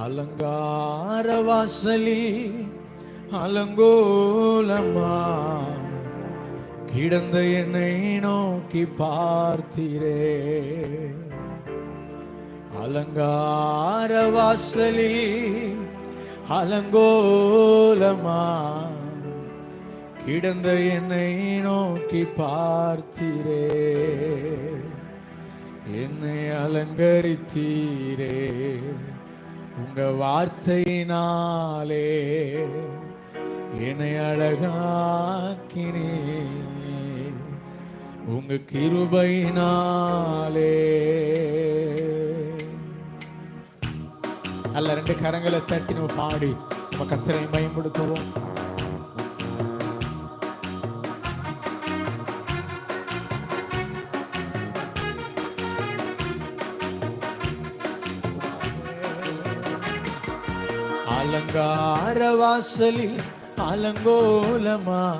அலங்கார வாசலில் அலங்கோலமா கிடந்த என்னை நோக்கி பார்த்தீரே. அலங்கார வாசலில் அலங்கோலமா கிடந்த என்னை நோக்கி பார்த்தீரே. என்னை அலங்கரித்தீரே. உங்க வார்த்தையினாலே என்னை அழகாக்கினே உங்க கிருபையினாலே. அல்ல ரெண்டு கரங்களை தட்டி நம்ம பாடி நம்ம கத்தரை பயன்படுத்துவோம் அலங்கார வாசலில் அலங்கோலமா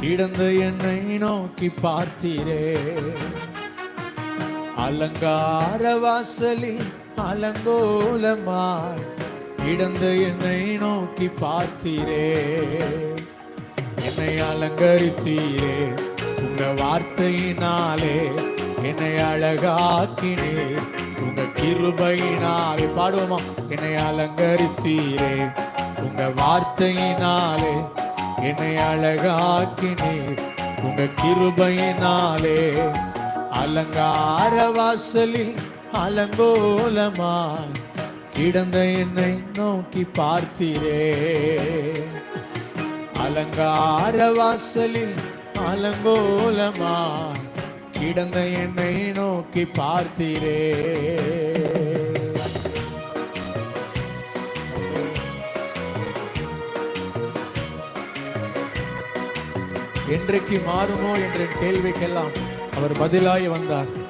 கிடந்த என்னை நோக்கி பார்த்தீரே. அலங்கார வாசலில் அலங்கோலமாய் கிடந்த என்னை நோக்கி பார்த்தீரே. என்னை அலங்கரித்தீரே. உங்க வார்த்தையினாலே என்னை அழகாக்கினே உங்க கிருபையினாலே பாடுவோமா? என்னை அலங்கரித்தீரே உங்க வார்த்தையினாலே என்னை அழகாக்கினே உங்க கிருபையினாலே அலங்கார வாசலில் அலங்கோலமாய் கிடந்த என்னை நோக்கி பார்த்தீரே. அலங்கார வாசலில் அலங்கோலமாய் கிடந்த என்னை நோக்கி பார்த்தீரே. என்றைக்கு மாறுமோ என்ற கேள்விக்கெல்லாம் அவர் பதிலாய் வந்தார்.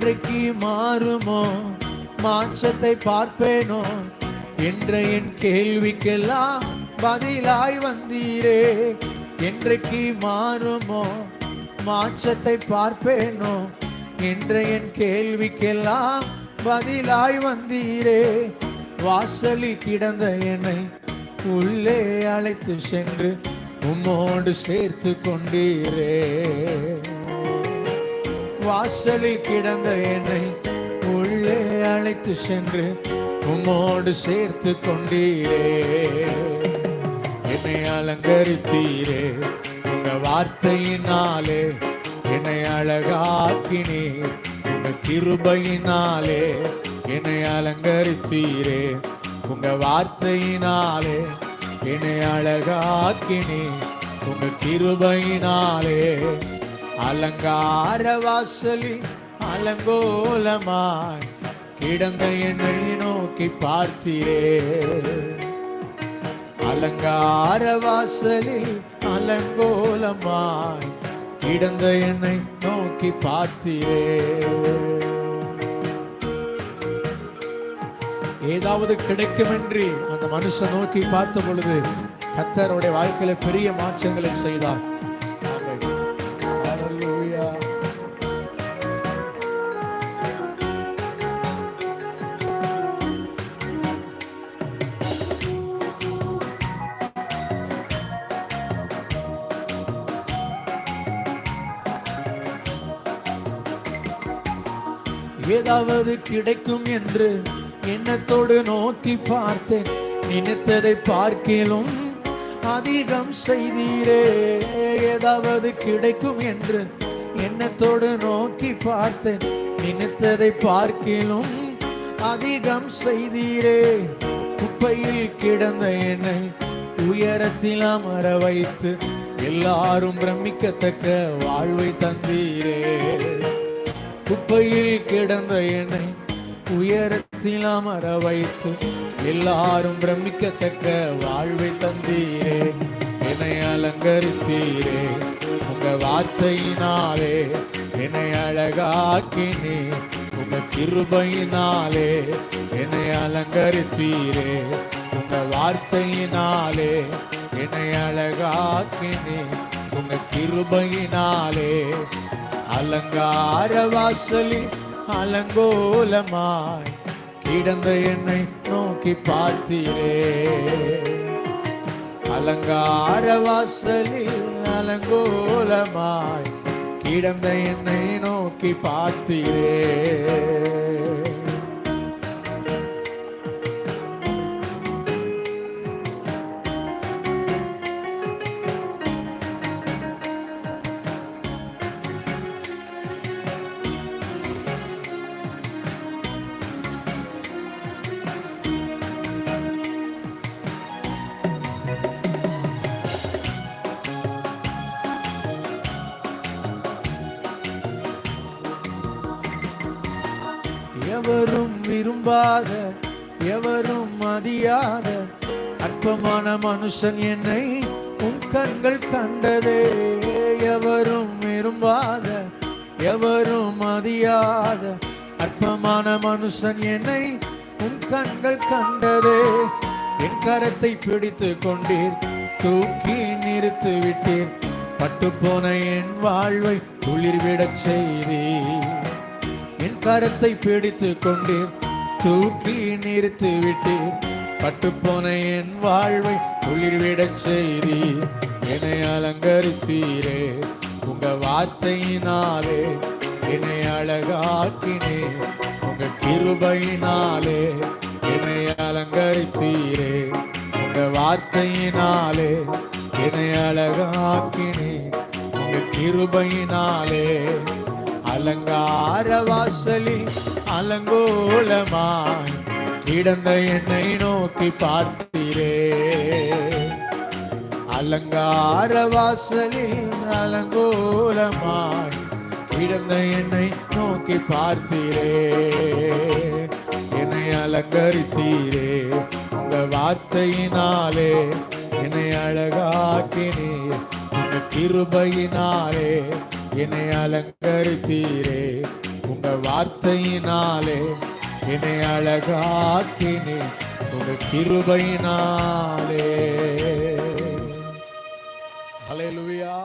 என்றைக்கு மாறுமோ? மாற்றத்தை பார்ப்பேனோ? என்ற என் கேள்விக்கெல்லாம் பதிலாய் வந்தீரே. என்றைக்கு மாறுமோ? மாற்றத்தை பார்ப்பேனோ? என்ற என் கேள்விக்கெல்லாம் பதிலாய் வந்தீரே. வாசலில் கிடந்த என்னை உள்ளே அழைத்து சென்று உம்மோடு சேர்த்து கொண்டீரே. வாசலில் கிடந்த என்னை உள்ளே அழைத்து சென்று உம்மோடு சேர்த்து கொண்டீரே. என்னை அலங்கரித்தீரே. உங்க வார்த்தையினாலே என்னை அழகாக்கினீர். உங்க கிருபையினாலே என்னை அலங்கரித்தீரே. உங்க வார்த்தையினாலே என்னை அழகாக்கினீர். உங்க கிருபையினாலே அலங்கார வாசலில் அலங்கோலமாய் கிடந்த என்னை நோக்கி பார்த்தீரே. அலங்கார வாசலில் அலங்கோலமாய் கிடந்த என்னை நோக்கி பார்த்தீரே. ஏதாவது கிடைக்கும் என்று அந்த மனுஷன் நோக்கி பார்த்த பொழுது கத்தருடைய வாழ்க்கையில பெரிய மாற்றங்களை செய்தார். ஏதாவது கிடைக்கும் என்று எண்ணத்தோடு நோக்கி பார்த்தேன். நினைத்ததை பார்க்கிலும் அதிகம் செய்தீரே. ஏதாவது கிடைக்கும் என்று எண்ணத்தோடு நோக்கி பார்த்தேன். நினைத்ததை பார்க்கிலும் அதிகம் செய்தீரே. குப்பையில் கிடந்த என்னை உயரத்தில் அமர வைத்து எல்லாரும் பிரமிக்கத்தக்க வாழ்வை தந்தீரே. குப்பையில் கிடந்த என்னை உயரத்தில் அமர வைத்து எல்லாரும் பிரமிக்கத்தக்க வாழ்வை தந்தீரே. என்னை அலங்கரித்தீரே. உங்க வார்த்தையினாலே என்னை அழகாக்கினே. உங்க கிருபையினாலே என்னை அலங்கரித்தீரே. உங்க வார்த்தையினாலே என்னை அழகாக்கினே. உங்க கிருபையினாலே அலங்கார வாசலில் அலங்கோலமாய் கிடந்த என்னை நோக்கி பார்த்தீரே. அலங்கார வாசலில் அலங்கோலமாய் கிடந்த என்னை நோக்கி பார்த்தீரே. எவரும் விரும்பாத எவரும் மதியாத அற்பமான மனுஷன் என்னை உன் கண்கள் கண்டதே. எவரும் விரும்பாத எவரும் மதியாத அற்பமான மனுஷன் என்னை உன் கண்கள் கண்டதே. என் கரத்தை பிடித்து கொண்டீர் தூக்கி நிறுத்து விட்டீர். பட்டுப்போன என் வாழ்வை குளிர்விடச் செய்தீர். என் கரத்தை பிடித்து கொண்டு தூக்கி நிறுத்தி விட்டீர் பட்டுப்போன என் வாழ்வை குளிர்விடச் செய்தி என்னை அலங்கரித்தீரே உங்க வார்த்தையினாலே என்னை அழகாக்கினே உங்க கிருபையினாலே என்னை அலங்கரித்தீரே உங்க வார்த்தையினாலே என்னை அழகாக்கினே உங்க கிருபையினாலே அலங்கார வாசலில் அலங்கோலமாய் கிடந்த என்னை நோக்கி பார்த்தீரே. அலங்கார வாசலில் அலங்கோலமாய் கிடந்த என்னை நோக்கி பார்த்தீரே. என்னை அலங்கரித்தீரே உங்க வார்த்தையினாலே. என்னை அழகாக்கினீர் உங்க கிருபையினாலே. என்னை அலங்கரித்தீரே. உங்க வார்த்தையினாலே என்னை அழகாக்கினே. உங்க கிருபையினாலே. ஹalleluya.